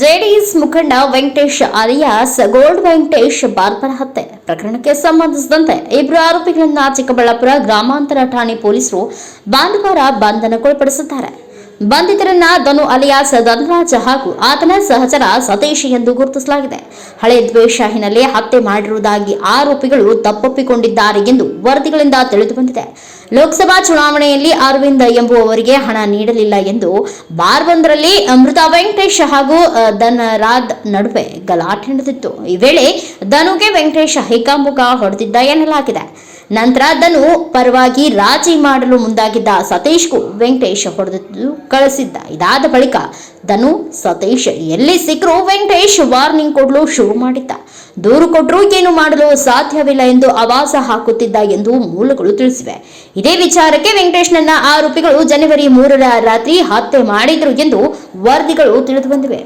JDS ಮುಖಂಡ Venkatesh alias, gold Venkatesh, barber ಹತ್ಯೆ ಪ್ರಕರಣಕ್ಕೆ ಸಂಬಂಧಿಸಿದಂತೆ ಇಬ್ಬರು ಆರೋಪಿಗಳನ್ನ ಚಿಕ್ಕಬಳ್ಳಾಪುರ ಗ್ರಾಮಾಂತರ ಠಾಣೆ ಪೊಲೀಸರು ಭಾನುವಾರ ಬಂಧನಕ್ಕೊಳಪಡಿಸಿದ್ದಾರೆ. ಬಂಧಿತರನ್ನ ಧನು ಅಲಿಯಾಸ್ ಧನರಾಜ್ ಹಾಗೂ ಆತನ ಸಹಚರ ಸತೀಶ್ ಎಂದು ಗುರುತಿಸಲಾಗಿದೆ. ಹಳೆ ದ್ವೇಷ ಹಿನ್ನೆಲೆ ಹತ್ಯೆ ಮಾಡಿರುವುದಾಗಿ ಆರೋಪಿಗಳು ತಪ್ಪೊಪ್ಪಿಕೊಂಡಿದ್ದಾರೆ ಎಂದು ವರದಿಗಳಿಂದ ತಿಳಿದು ಬಂದಿದೆ ಲೋಕಸಭಾ ಚುನಾವಣೆಯಲ್ಲಿ ಅರವಿಂದ್ ಎಂಬುವವರಿಗೆ ಹಣ ನೀಡಲಿಲ್ಲ ಎಂದು ಬಾರ್ಬಂದರಲ್ಲಿ ಅಮೃತ ವೆಂಕಟೇಶ್ ಹಾಗೂ ಧನರಾಜ್ ನಡುವೆ ಗಲಾಟೆ ನಡೆದಿತ್ತು. ಈ ವೇಳೆ ಧನುಗೆ ವೆಂಕಟೇಶ್ ಹಿಕಾಮುಖ ಹೊಡೆದಿದ್ದ ಎನ್ನಲಾಗಿದೆ. ನಂತರ ಅದನ್ನು ಪರವಾಗಿ ರಾಜಿ ಮಾಡಲು ಮುಂದಾಗಿದ್ದ ಸತೀಶ್ಗೂ ವೆಂಕಟೇಶ್ ಹೊಡೆದು ಕಳಿಸಿದ್ದ. ಇದಾದ ಬಳಿಕ ಧನು ಸತೀಶ್ ಎಲ್ಲಿ ಸಿಕ್ಕರೂ ವೆಂಕಟೇಶ್ ವಾರ್ನಿಂಗ್ ಕೊಡಲು ಶುರು ಮಾಡಿದ್ದ. ದೂರು ಕೊಟ್ಟರೂ ಏನು ಮಾಡಲು ಸಾಧ್ಯವಿಲ್ಲ ಎಂದು ಅವಾಸ ಹಾಕುತ್ತಿದ್ದ ಎಂದು ಮೂಲಗಳು ತಿಳಿಸಿವೆ. ಇದೇ ವಿಚಾರಕ್ಕೆ ವೆಂಕಟೇಶ್ನನ್ನ ಆರೋಪಿಗಳು ಜನವರಿ ಮೂರರ ರಾತ್ರಿ ಹತ್ಯೆ ಮಾಡಿದ್ರು ಎಂದು ವರದಿಗಳು ತಿಳಿದು ಬಂದಿವೆ.